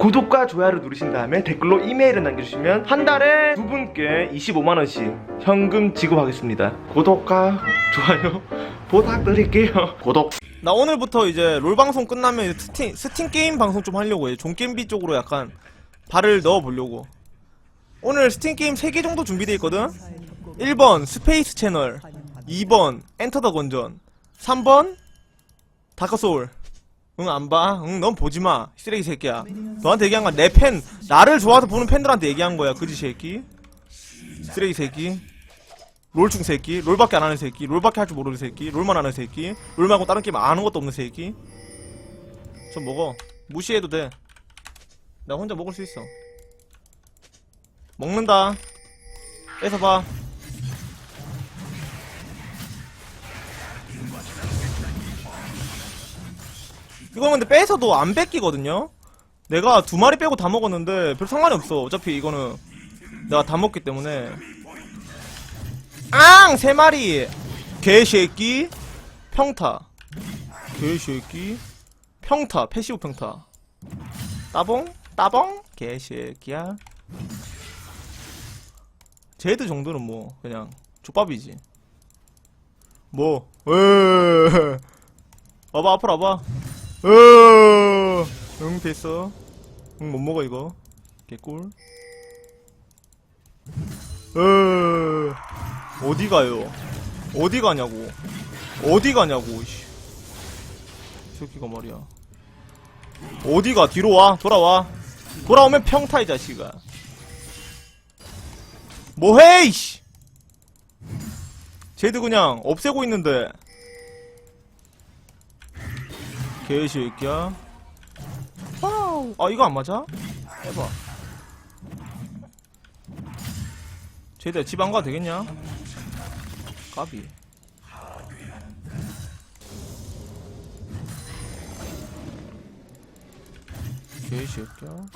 구독과 좋아요를 누르신 다음에 댓글로 이메일을 남겨주시면 한 달에 두 분께 25만원씩 현금 지급하겠습니다. 구독과 좋아요 부탁드릴게요. 구독. 나 오늘부터 이제 롤 방송 끝나면 스팀, 스팀 게임 방송 좀 하려고 해. 종게임비 쪽으로 약간 발을 넣어 보려고. 오늘 스팀 게임 3개 정도 준비되어 있거든? 1번 스페이스 채널, 2번 엔터 더 건전, 3번 다크 소울. 응, 안 봐. 응, 넌 보지 마. 쓰레기 새끼야. 너한테 얘기한 건 내 팬, 나를 좋아서 보는 팬들한테 얘기한 거야. 그지 새끼? 쓰레기 새끼. 롤충 새끼, 롤밖에 안 하는 새끼, 롤밖에 할 줄 모르는 새끼, 롤만 하는 새끼, 롤 말고 다른 게임 아는 것도 없는 새끼. 좀 먹어. 무시해도 돼. 나 혼자 먹을 수 있어. 먹는다. 뺏어봐. 이건 근데 뺏어도 안 뺏기거든요? 내가 두 마리 빼고 다 먹었는데 별 상관이 없어. 어차피 이거는 내가 다 먹기 때문에. 앙! 세 마리! 개새끼, 평타. 개새끼, 평타, 패시브 평타. 따봉? 따봉? 개새끼야. 제드 정도는 뭐, 그냥, 족밥이지. 뭐, 에 와봐, 앞으로 와봐. 에 응, 됐어. 응, 못 먹어, 이거. 개꿀. 에 어디 가요? 어디 가냐고? 어디 가냐고? 씨. 이 새끼가 말이야. 어디 가? 뒤로 와. 돌아와. 돌아오면 평타 이 자식아. 뭐해 이씨. 쟤도 그냥 없애고 있는데. 개새끼야. 와우. 아 이거 안 맞아? 해봐. 쟤들 집 안 가도 되겠냐? 까비. 개새끼야.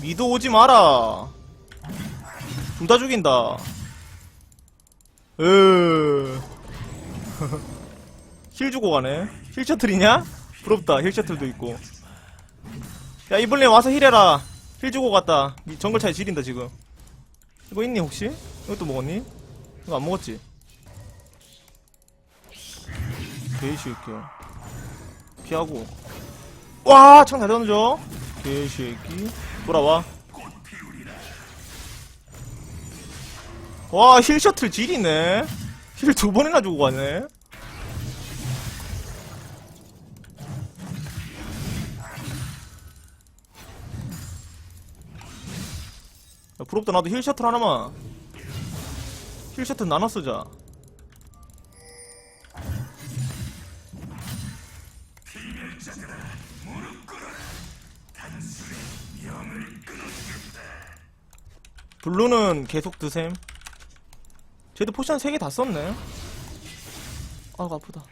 미드 오지 마라. 둘 다 죽인다. 으. 힐 주고 가네. 힐 셔틀이냐? 부럽다. 힐 셔틀도 있고. 야, 이블린 와서 힐해라. 힐 주고 갔다. 이 정글 차이 지린다, 지금. 이거 있니, 혹시? 이것도 먹었니? 이거 안 먹었지? 개새끼야. 피하고. 와, 창 잘 던져. 개새끼. 돌아와. 와, 힐 셔틀 지리네. 힐 두 번이나 주고 가네. 부럽다. 나도 힐 셔틀 하나만. 힐 셔틀 나눠 쓰자. 블루는 계속 드셈. 쟤도 포션 3개 다 썼네. 아우 아프다.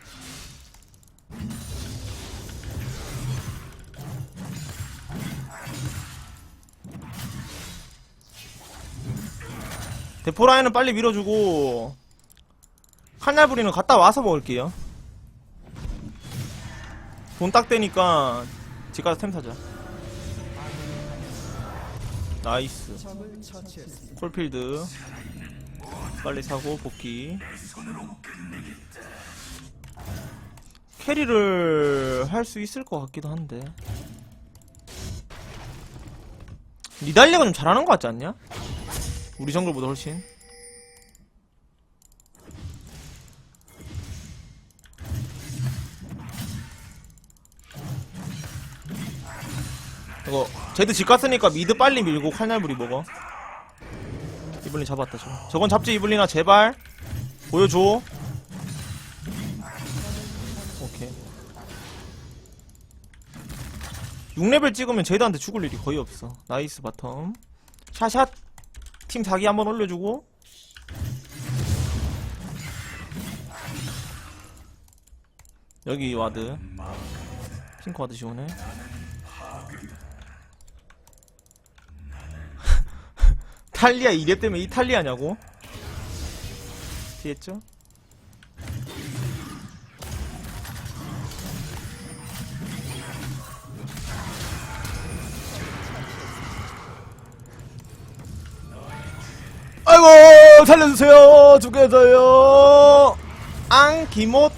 대포라인은 빨리 밀어주고 칼날부리는 갔다 와서 먹을게요. 돈 딱 되니까 집 가서 템 사자. 나이스. 콜필드 빨리 사고 복귀. 캐리를 할 수 있을 것 같기도 한데. 니달리가 좀 잘하는 것 같지 않냐? 우리 정글보다 훨씬. 이거 제드 집 갔으니까 미드 빨리 밀고 칼날부리 먹어. 이블린 잡았다 저거. 저건 잡지 이블린아 제발 보여줘. 오케이. 6레벨 찍으면 제드한테 죽을 일이 거의 없어. 나이스 바텀. 샤샷 팀 사기 한번 올려주고. 여기 와드. 핑크 와드 지원해. 탈리아 이랩 때문에 이 탈리아냐고? 피했죠? 아이고 살려주세요. 죽여줘요. 앙 기못.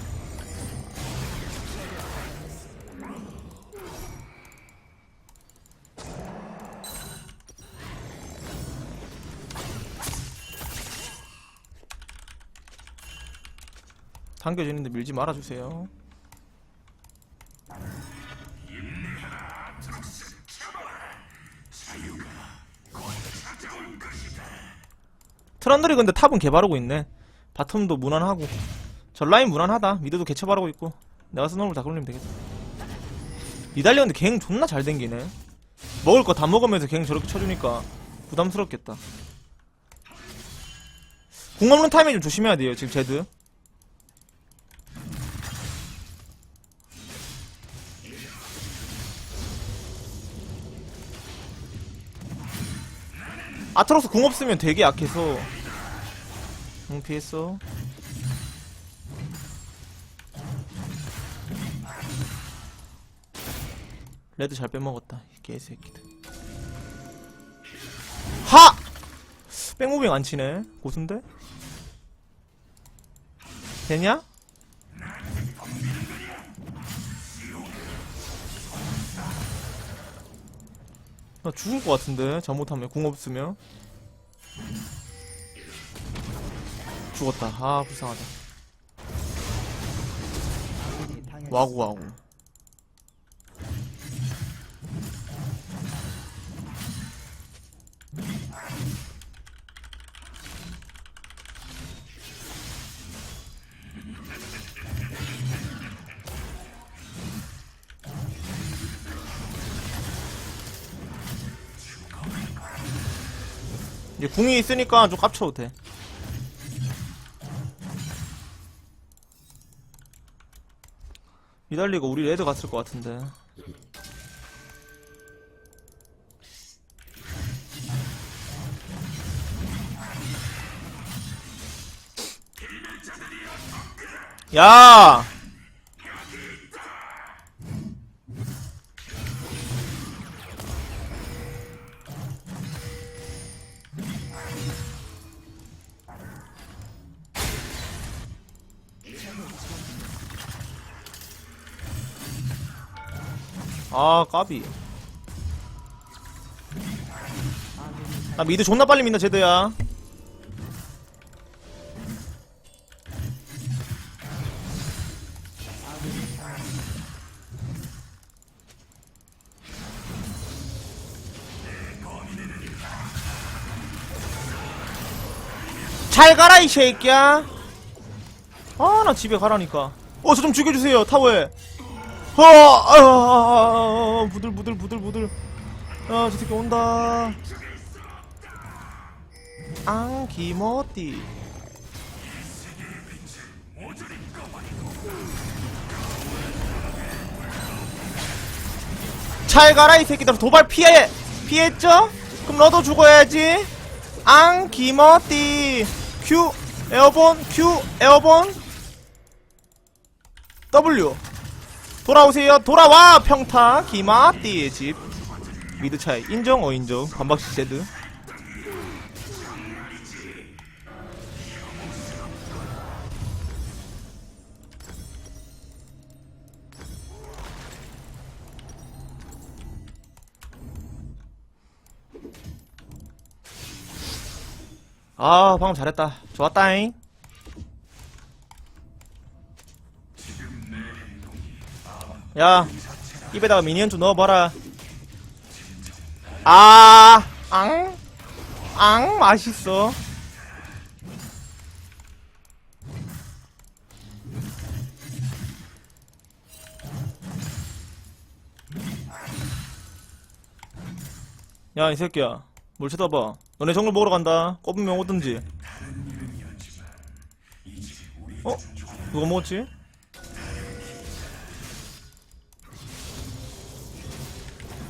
당겨지는데 밀지 말아주세요 트런들이 근데 탑은 개바르고 있네. 바텀도 무난하고. 전라인 무난하다. 미드도 개체 바르고 있고. 내가 스노우를 다 걸리면 되겠다. 니달리 근데 갱 존나 잘 댕기네. 먹을 거 다 먹으면서 갱 저렇게 쳐주니까 부담스럽겠다. 공 없는 타이밍 좀 조심해야 돼요, 지금 제드. 아트록스 궁 없으면 되게 약해서 응 피했어 레드 잘 빼먹었다 이 개새끼들 하! 백무빙 안 치네 고순데? 되냐? 나 죽을 것 같은데 잘못하면 궁 없으면 죽었다. 아 불쌍하다. 와구 와구. 이제 궁이 있으니까 좀 깝쳐도 돼 이달리가 우리 레드 갔을 것 같은데 야! 아 까비. 나 미드 존나 빨리 민다 제드야. 잘 가라 이 새끼야. 아 나 집에 가라니까. 어저 좀 죽여주세요 타워에 어, 아, 아, 아, 아, 부들, 부들, 부들, 부들. 아, 저 새끼 온다. 앙, 기모띠. 잘 가라, 이 새끼들. 도발 피해! 피했죠? 그럼 너도 죽어야지. 앙, 기모띠. Q, 에어본, Q, 에어본. W. 돌아오세요. 돌아와! 평타 기마 띠의 집. 미드 차이. 인정 어 인정. 반박식 세드. 아 방금 잘했다. 좋았다잉 야 입에다가 미니언 좀 넣어봐라 아, 앙, 앙, 맛있어. 야, 이 새끼야. 뭘 쳐다봐. 너네 정글 먹으러 간다. 꼽으면 오든지. 어? 누가 먹었지?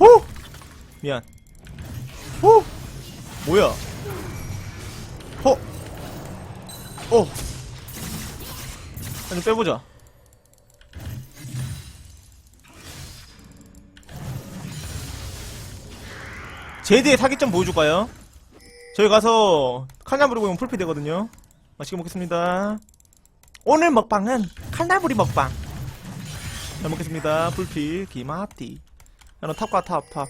오! 미안. 오! 뭐야? 허! 어! 아니, 빼보자. 제드의 사기점 보여줄까요? 저희 가서 칼나부리 보면 풀피 되거든요. 맛있게 먹겠습니다. 오늘 먹방은 칼나부리 먹방. 잘 먹겠습니다. 풀피 기마티. 야너 탑과 탑 탑.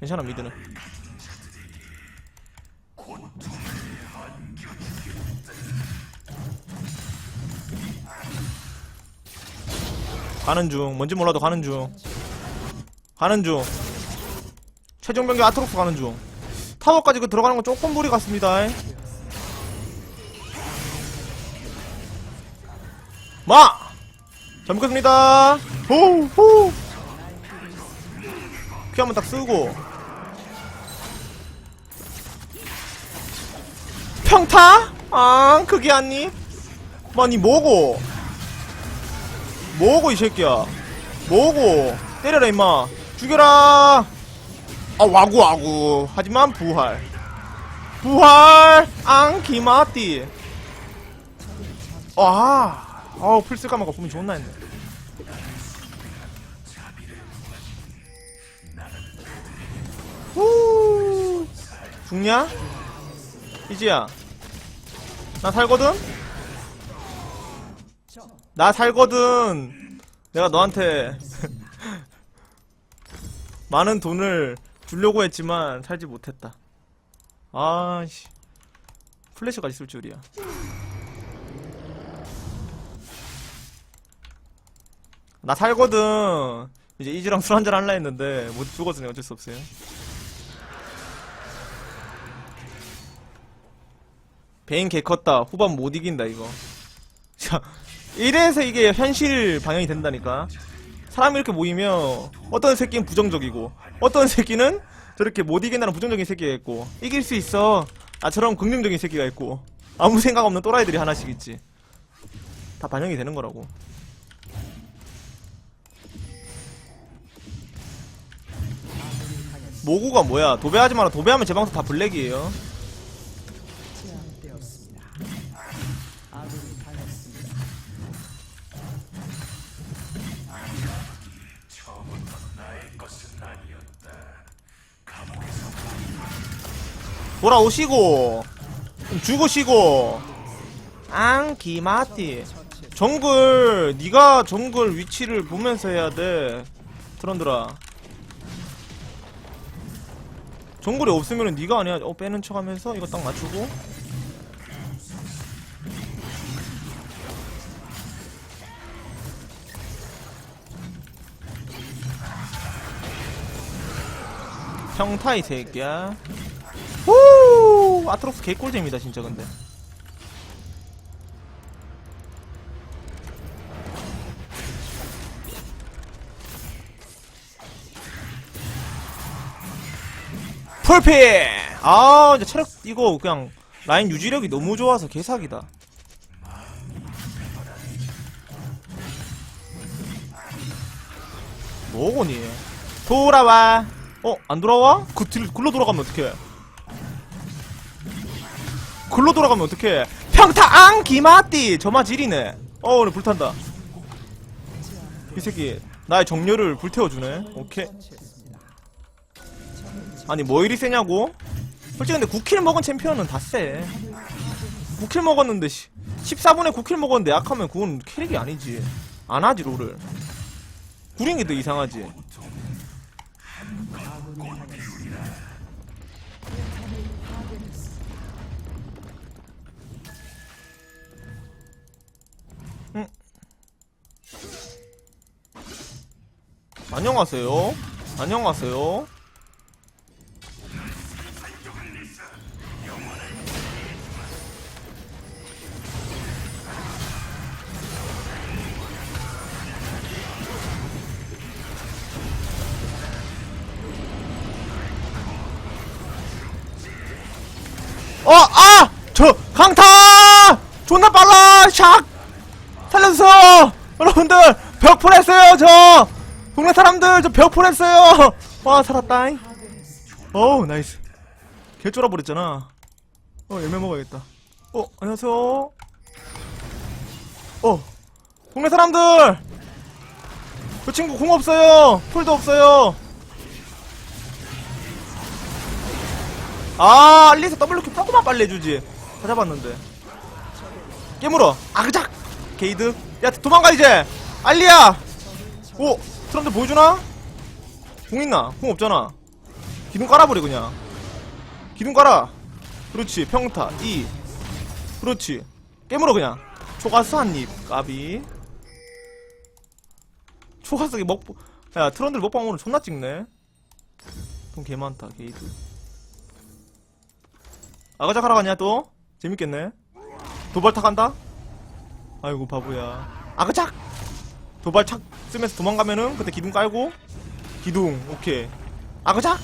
괜찮아 미드는. 가는 중. 뭔지 몰라도 가는 중. 가는 중. 최종 병기 아트록스 가는 중. 타워까지 그 들어가는 건 조금 무리 같습니다. 마! 잘 먹겠습니다. 호우. 피 한번 딱 쓰고. 평타? 아, 그게 아니? 뭐니, 뭐고? 뭐고, 이 새끼야? 뭐고? 때려라, 임마. 죽여라! 아 와구 와구 하지만 부활 부활 앙기마띠 와 어우 풀쓸까마가 보면 좋나 했네 후 죽냐? 이지야 나 살거든? 나 살거든 내가 너한테 많은 돈을 주려고 했지만 살지 못했다. 아씨. 플래시가 있을 줄이야. 나 살거든. 이제 이지랑 술 한잔 할라 했는데 못 죽었으니 어쩔 수 없어요. 베인 개 컸다. 후반 못 이긴다 이거. 자, 이래서 이게 현실 방향이 된다니까. 사람이 이렇게 모이면 어떤 새끼는 부정적이고 어떤 새끼는 저렇게 못 이긴다는 부정적인 새끼가 있고 이길 수 있어 나처럼 긍정적인 새끼가 있고 아무 생각 없는 또라이들이 하나씩 있지 다 반영이 되는 거라고 모구가 뭐야 도배하지 마라 도배하면 제 방송 다 블랙이에요 돌아오시고 좀 죽으시고. 앙기마띠 정글 네가 정글 위치를 보면서 해야 돼. 트런드라 정글이 없으면 네가 아니야. 어 빼는 척 하면서 이거 딱 맞추고. 평타 이 새끼야 후 아트록스 개꿀잼이다 진짜 근데. 풀피! 아 이제 체력 이거 그냥 라인 유지력이 너무 좋아서 개사기다. 뭐고니? 돌아와. 어 안 돌아와? 그 딜, 글로 돌아가면 어떡해 글로 돌아가면 어떡해. 평타 앙 기마띠 저마질이네. 어 오늘 불탄다. 이 새끼 나의 정렬을 불태워주네. 오케이. 아니 뭐 이리 세냐고? 솔직히 근데 9킬 먹은 챔피언은 다쎄. 9킬 먹었는데 씨. 14분에 9킬 먹었는데 약하면 그건 캐릭이 아니지. 안하지 롤을. 구린 게 더 이상하지 안녕하세요 안녕하세요 어, 아! 저, 강타! 존나 빨라! 샥! 살려주세요! 여러분들, 벽풀 했어요, 저! 동네 사람들, 저 벽풀 했어요! 와, 살았다잉. 어우, 나이스. 개 쫄아버렸잖아. 어, 열매 먹어야겠다. 어, 안녕하세요. 어, 동네 사람들! 그 친구 공 없어요! 풀도 없어요! 아 알리에서 W큐 조금만 빨리 해주지 다 잡았는데 깨물어 아그작 게이드 야 도망가 이제 알리야 오 트럼들 보여주나? 궁 있나? 궁 없잖아. 기둥 깔아버려 그냥. 기둥 깔아. 그렇지. 평타. E 그렇지. 깨물어 그냥. 초가스 한입. 까비. 초가스 먹야 트런들 먹방 오늘 존나 찍네. 돈 개 많다 게이드. 아가작 하러 가냐 또? 재밌겠네. 도발탁 간다? 아이고 바보야. 아가작! 도발 착 쓰면서 도망가면은 그때 기둥 깔고. 기둥 오케이. 아가작!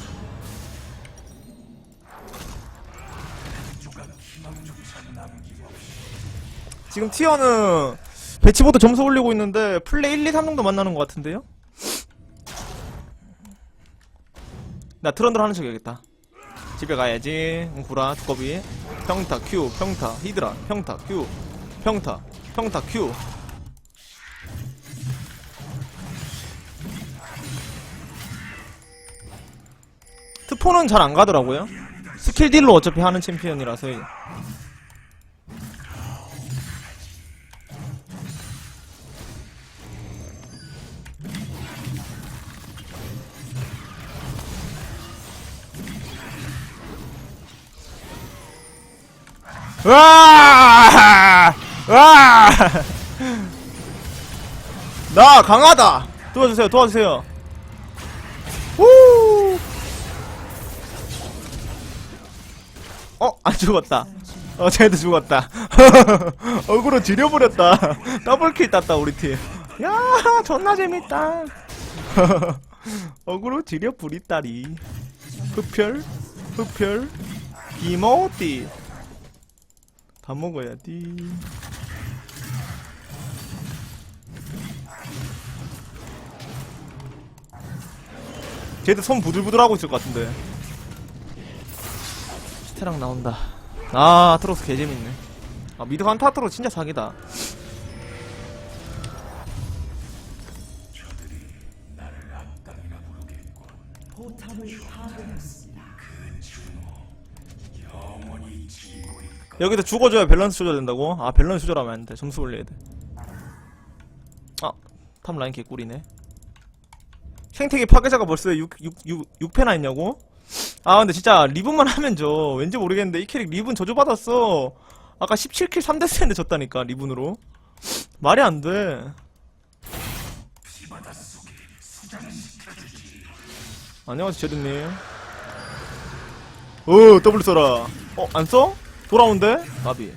지금 티어는 배치보드 점수 올리고 있는데 플레이 1, 2, 3 정도 만나는 것 같은데요? 나 트런들 하는 척 해야겠다. 집에 가야지. 응, 구라 두꺼비. 평타 큐 평타. 히드라 평타 큐 평타 평타 큐 트포는 잘 안 가더라고요 스킬 딜로 어차피 하는 챔피언이라서 와! 와! 나 강하다. 도와주세요. 도와주세요. 우! 어, 안 죽었다. 어, 쟤도 죽었다. 얼굴을 지려버렸다. 더블킬 땄다, 우리 팀. 야, 존나 재밌다. 얼굴을 지려 부리다리. 흡혈, 흡혈, 이모띠. 다 먹어야 지. 쟤들 손 부들부들 하고 있을 것 같은데. 스테랑 나온다. 아, 아트로스 개재밌네. 아, 미드 간타 아트로스 진짜 사기다. 여기서 죽어줘야 밸런스 조절 된다고? 아 밸런스 조절하면 안돼 점수 올려야 돼 아, 탑 라인 개꿀이네 생태계 파괴자가 벌써 6, 6, 6, 6패나 있냐고? 아 근데 진짜 리븐만 하면 져. 왠지 모르겠는데 이 캐릭 리븐 저주받았어. 아까 17킬 3데스 했는데 졌다니까 리븐으로. 말이 안돼. 안녕하세요 제드님. 어 더블 써라. 어 안 써? 돌아온대? 나비.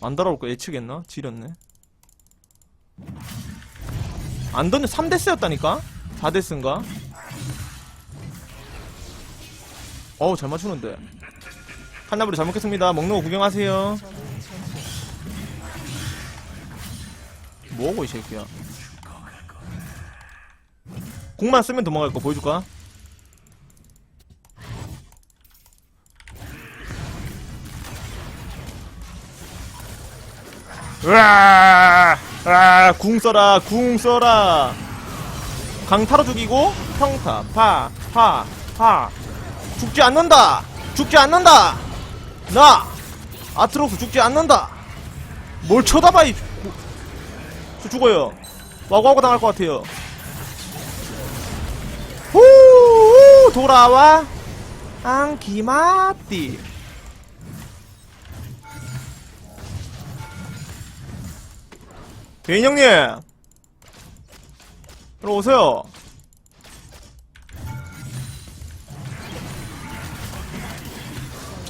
안 돌아올 거 예측했나? 지렸네 안 던져 3데스였다니까? 4데스인가? 어우 잘 맞추는데 한나부리 잘 먹겠습니다 먹는 거 구경하세요 뭐하고 이 새끼야 공만 쓰면 도망갈 거 보여줄까? 으아, 아, 궁 써라, 궁 써라. 강타로 죽이고, 평타, 파, 파, 파. 죽지 않는다! 죽지 않는다! 나! 아트로스 죽지 않는다! 뭘 쳐다봐, 이. 저 죽어요. 와구와구 당할 것 같아요. 후, 후 돌아와. 앙기마띠. 대인 형님! 들어오세요.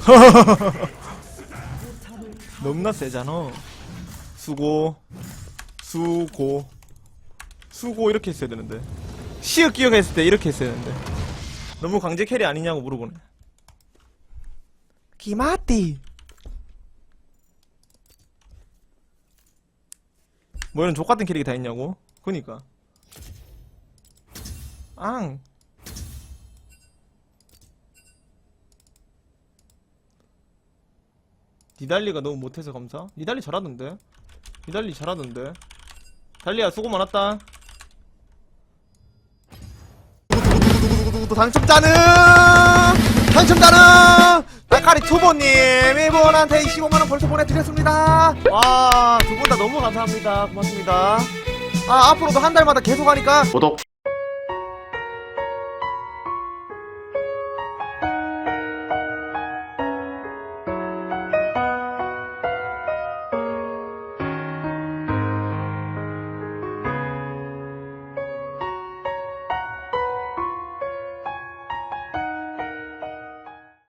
너무나 세잖아. 수고, 수고, 수고 이렇게 했어야 되는데. 시읒 기억했을 때 이렇게 했어야 되는데. 너무 강제 캐리 아니냐고 물어보네. 기마띠! 뭐 이런 족같은 캐릭이 다 있냐고? 그니까. 앙. 니달리가 너무 못해서 감사? 니달리 잘하던데? 니달리 잘하던데? 달리야 수고 많았다. 당첨자는 당첨자는 나카리 투보님 이분한테 25만원 벌써 보내드렸습니다. 와두 분 다 너무 감사합니다. 고맙습니다. 아 앞으로도 한 달마다 계속 하니까 구독